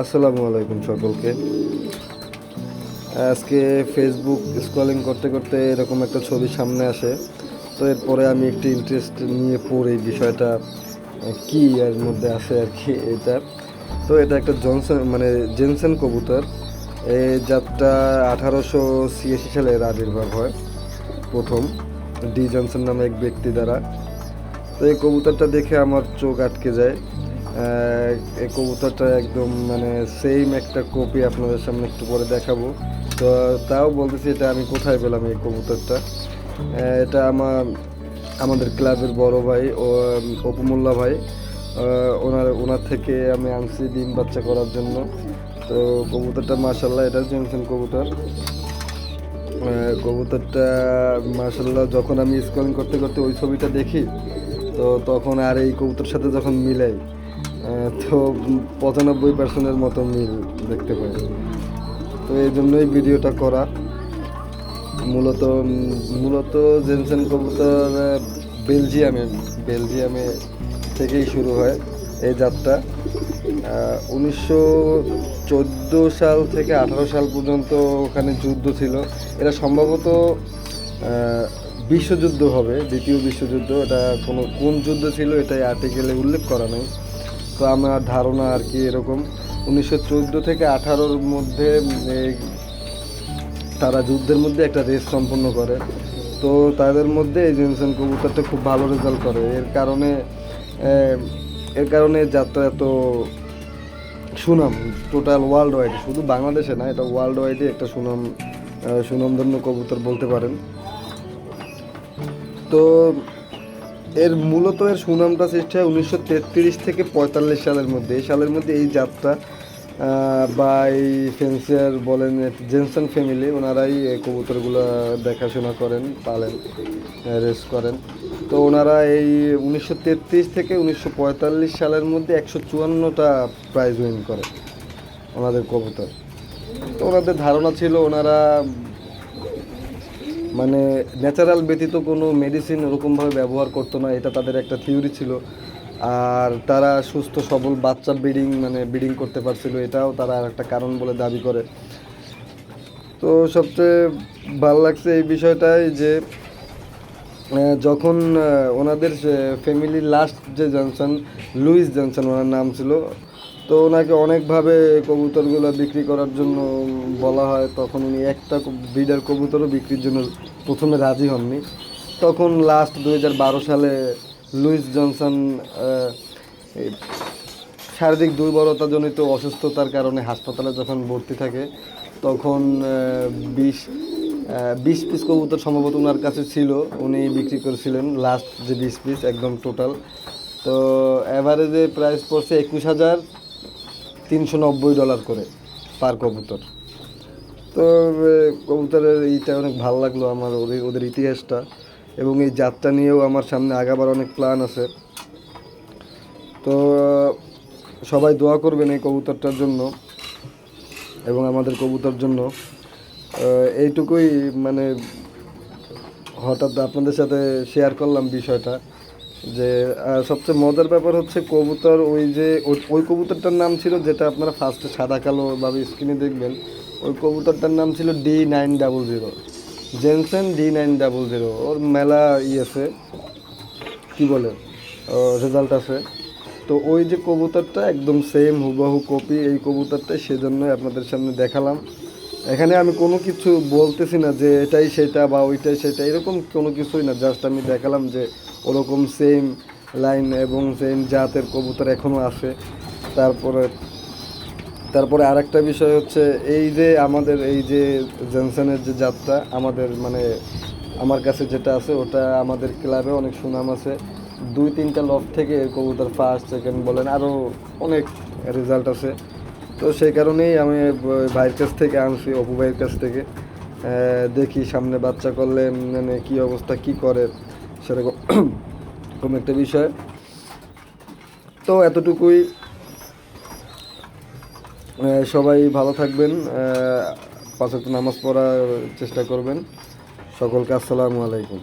আসসালামু আলাইকুম সকলকে। আজকে ফেসবুক স্ক্রলিং করতে করতে এরকম একটা ছবি সামনে আসে। তো এরপরে আমি একটি ইন্টারেস্ট নিয়ে পড়ি বিষয়টা, কি এর মধ্যে আছে আর কি এটা। তো এটা একটা জনসন মানে জেনসেন কবুতর। এই জাতটা আঠারোশো ছিয়াশি সালে এর আবির্ভাব হয়, প্রথম। ডি জনসন নামে এক ব্যক্তি দ্বারা। তো এই কবুতরটা দেখে আমার চোখ আটকে যায়। এই কবুতরটা একদম মানে সেম একটা কপি আপনাদের সামনে একটু পরে দেখাবো। তো তাও বলতেছি এটা আমি কোথায় পেলাম এই কবুতরটা? এটা আমার, আমাদের ক্লাবের বড় ভাই, ও অপুমুল্লা ভাই। ওনার ওনার থেকে আমি আনছি ডিম বাচ্চা করার জন্য। তো কবুতরটা মাসাল্লাহ এটা জেমসন কবুতর। কবুতরটা মার্শাল্লাহ যখন আমি স্ক্রলিং করতে করতে ওই ছবিটা দেখি, তো তখন আর এই কবুতর সাথে যখন মিলাই তো পঁচানব্বই পার্সেন্টের মতো মিল দেখতে পাই। তো এই জন্যই ভিডিওটা করা। মূলত মূলত জেনসেন কবুতর বেলজিয়ামে বেলজিয়ামে থেকেই শুরু হয় এই যাত্রা উনিশশো চোদ্দ সাল থেকে আঠারো সাল পর্যন্ত ওখানে যুদ্ধ ছিল। এটা সম্ভবত বিশ্বযুদ্ধ হবে, দ্বিতীয় বিশ্বযুদ্ধ। এটা কোনো কোন যুদ্ধ ছিল, এটাই আর্টিকেলে উল্লেখ করা নেই। তো আমার ধারণা আর কি এরকম। উনিশশো চোদ্দ থেকে আঠারোর মধ্যে তারা যুদ্ধের মধ্যে একটা রেস সম্পন্ন করে। তো তাদের মধ্যে এই জেনসন কবুতরটা খুব ভালো রেজাল্ট করে। এর কারণে এর কারণে যাত্রা এত সুনাম টোটাল ওয়ার্ল্ড ওয়াইড শুধু বাংলাদেশে না, এটা ওয়ার্ল্ড ওয়াইডে একটা সুনাম সুনামধন্য কবুতর বলতে পারেন। তো এর মূলত এর সুনামটা সৃষ্টি হয় উনিশশো তেত্রিশ থেকে পঁয়তাল্লিশ সালের মধ্যে। এই সালের মধ্যে এই যাত্রা বা এই ফেন্সিয়ার বলেন, জেনসন ফ্যামিলি, ওনারাই এই কবুতরগুলো দেখাশোনা করেন, পালেন, রেস করেন। তো ওনারা এই উনিশশো তেত্রিশ থেকে উনিশশো পঁয়তাল্লিশ সালের মধ্যে একশো চুয়ান্নটা প্রাইজ উইন করে ওনাদের কবুতর। তো ওনাদের ধারণা ছিল ওনারা মানে ন্যাচারাল ব্যতীত কোনো মেডিসিন ওরকমভাবে ব্যবহার করতো না, এটা তাদের একটা থিওরি ছিল। আর তারা সুস্থ, সবল, বাচ্চা ব্রিডিং মানে ব্রিডিং করতে পারছিল, এটাও তারা একটা কারণ বলে দাবি করে। তো সবচেয়ে ভালো লাগছে এই বিষয়টাই যে যখন ওনাদের ফ্যামিলির লাস্ট যে জনসন, লুইস জনসন, ওনার নাম ছিল তো ওনাকে অনেকভাবে কবুতরগুলো বিক্রি করার জন্য বলা হয়। তখন উনি একটা ব্রিডার কবুতরও বিক্রির জন্য প্রথমে রাজি হননি। তখন লাস্ট দু হাজার বারো সালে লুইস জনসন শারীরিক দুর্বলতাজনিত অসুস্থতার কারণে হাসপাতালে যখন ভর্তি থাকে, তখন বিশ বিশ পিস কবুতর সম্ভবত ওনার কাছে ছিল, উনি বিক্রি করেছিলেন লাস্ট যে বিশ পিস একদম টোটাল তো অ্যাভারেজে প্রাইস পড়ছে একুশ হাজার। তিনশো নব্বই ডলার করে পার কবুতর। তো কবুতরের এইটা অনেক ভালো লাগল আমার ওদের ওদের ইতিহাসটা এবং এই যাত্রা নিয়েও আমার সামনে আগাবার অনেক প্ল্যান আছে। তো সবাই দোয়া করবেন এই কবুতরটার জন্য এবং আমাদের কবুতর জন্য। এইটুকুই মানে হঠাৎ আপনাদের সাথে শেয়ার করলাম বিষয়টা। যে সবচেয়ে মজার ব্যাপার হচ্ছে কবুতর, ওই যে, ওই- কবুতরটার নাম ছিল যেটা আপনারা ফার্স্টে সাদা, কালো ভাবে স্ক্রিনে দেখবেন। ওই কবুতরটার নাম ছিল D nine double zero Jensen D nine double zero ওর মেলা ই আছে। কী বলে? রেজাল্ট আছে। তো ওই যে কবুতরটা একদম সেম হুবাহু কপি এই কবুতরটাই, সেজন্যই আপনাদের সামনে দেখালাম। এখানে আমি কোনো কিছু বলতেছি না যে, এটাই সেটা বা ওইটাই সেটা, এরকম কোনো কিছুই না। জাস্ট আমি দেখালাম যে ওরকম সেম লাইন এবং সেম জাতের কবুতর এখনও আছে। তারপরে তারপরে আরেকটা বিষয় হচ্ছে, এই যে আমাদের এই যে জনসনের যে যাত্রা আমাদের মানে আমার কাছে যেটা আছে, ওটা আমাদের ক্লাবে অনেক সুনাম আছে। দুই তিনটা লফ থেকে কবুতর ফার্স্ট সেকেন্ড বলেন আরও অনেক রেজাল্ট আছে। তো সেই কারণেই আমি ভাইয়ের কাছ থেকে আনছি, অপু ভাইয়ের কাছ থেকে। দেখি সামনে বাচ্চা করলে মানে কী অবস্থা, কি করে? সেরকম একটা বিষয়। তো এতটুকুই। সবাই ভালো থাকবেন পাঁচ নামাজ পড়ার চেষ্টা করবেন। সকলকে আসসালামু আলাইকুম।